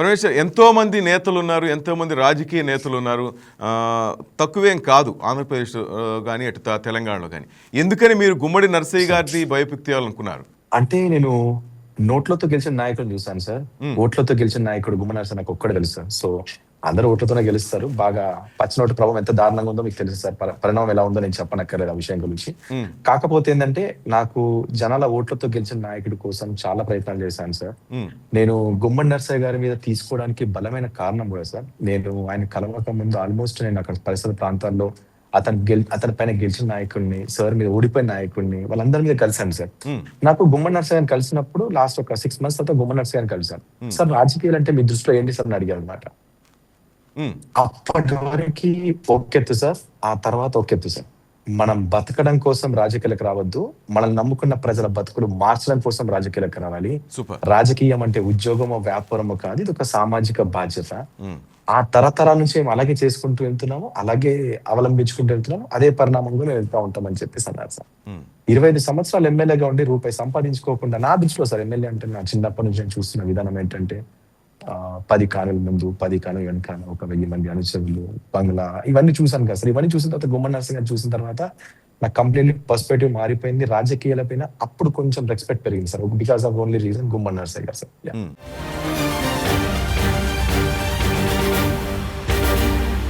పరమేశ్వర్ ఎంతో మంది నేతలు ఉన్నారు ఎంతో మంది రాజకీయ నేతలు ఉన్నారు తక్కువేం కాదు ఆంధ్రప్రదేశ్ కానీ అటు తెలంగాణలో కానీ ఎందుకని మీరు గుమ్మడి నర్సయ్య గారిది బయోపిక్ తీయాలనుకున్నారు అంటే నేను నోట్లతో గెలిచిన నాయకుడు చూసాను సార్. ఓట్లతో గెలిచిన నాయకుడు గుమ్మనార్ సార్ నాకు ఒక్కడే తెలుసు సో అందరూ ఓట్లతోనే గెలుస్తారు బాగా పచ్చినోటు ప్రభావం ఎంత దారుణంగా ఉందో మీకు తెలుసు సార్ పరి- పరిణామం ఎలా ఉందో నేను చెప్పనక్కర్లేదు ఆ విషయం గురించి. కాకపోతే ఏంటంటే నాకు జనాల ఓట్లతో గెలిచిన నాయకుడి కోసం చాలా ప్రయత్నాలు చేశాను సార్. నేను గుమ్మడి నర్సయ్య గారి మీద తీసుకోవడానికి బలమైన కారణం కూడా సార్ నేను ఆయన కలవక ముందు ఆల్మోస్ట్ నేను అక్కడ పరిసర ప్రాంతాల్లో అతను గెల్ అతని పైన గెలిచిన నాయకుడిని సార్ మీద ఓడిపోయిన నాయకుడిని వాళ్ళందరి మీద కలిశాను సార్. నాకు గుమ్మడి నర్సయ్య గారిని కలిసినప్పుడు లాస్ట్ ఒక సిక్స్ మంత్స్ తర్వాత గుమ్మడి నర్సయ్య గారిని కలిశాను సార్ రాజకీయాలు అంటే మీ దృష్టిలో ఏంటి సార్ అని అడిగారు అనమాట. అప్పటి వరకు ఒకెత్తు సార్ ఆ తర్వాత ఒకెత్తు సార్. మనం బతకడం కోసం రాజకీయాలకు రావద్దు మనం నమ్ముకున్న ప్రజల బతుకులు మార్చడం కోసం రాజకీయాలకు రావాలి. రాజకీయం అంటే ఉద్యోగమో వ్యాపారమో కాదు ఇది ఒక సామాజిక బాధ్యత. ఆ తరతరాల నుంచి మేము అలాగే చేసుకుంటూ వెళ్తున్నాము అలాగే అవలంబించుకుంటూ వెళ్తున్నాము అదే పరిణామంలో మేము వెళ్తా ఉంటామని చెప్పేసి అన్నారు సార్. ఇరవై ఐదు సంవత్సరాలు ఎమ్మెల్యేగా ఉండి రూపాయి సంపాదించుకోకుండా నా దృష్టిలో సార్ ఎమ్మెల్యే అంటే నా చిన్నప్పటి నుంచి నేను చూస్తున్న విధానం ఏంటంటే పది కానుల ముందు పది కానుల వెనకాల ఒక వెయ్యి మంది అనుచరులు బంగ్లా ఇవన్నీ చూసాను కదా సార్. ఇవన్నీ చూసిన తర్వాత గుమ్మడి నరసింహ చూసిన తర్వాత నాకు కంప్లీట్లీ పర్స్పెక్టివ్ మారిపోయింది. రాజకీయాల పైన అప్పుడు కొంచెం రెస్పెక్ట్ పెరిగింది sir. Because of only reason Gummadi Narasimha గారు సార్. Hmm.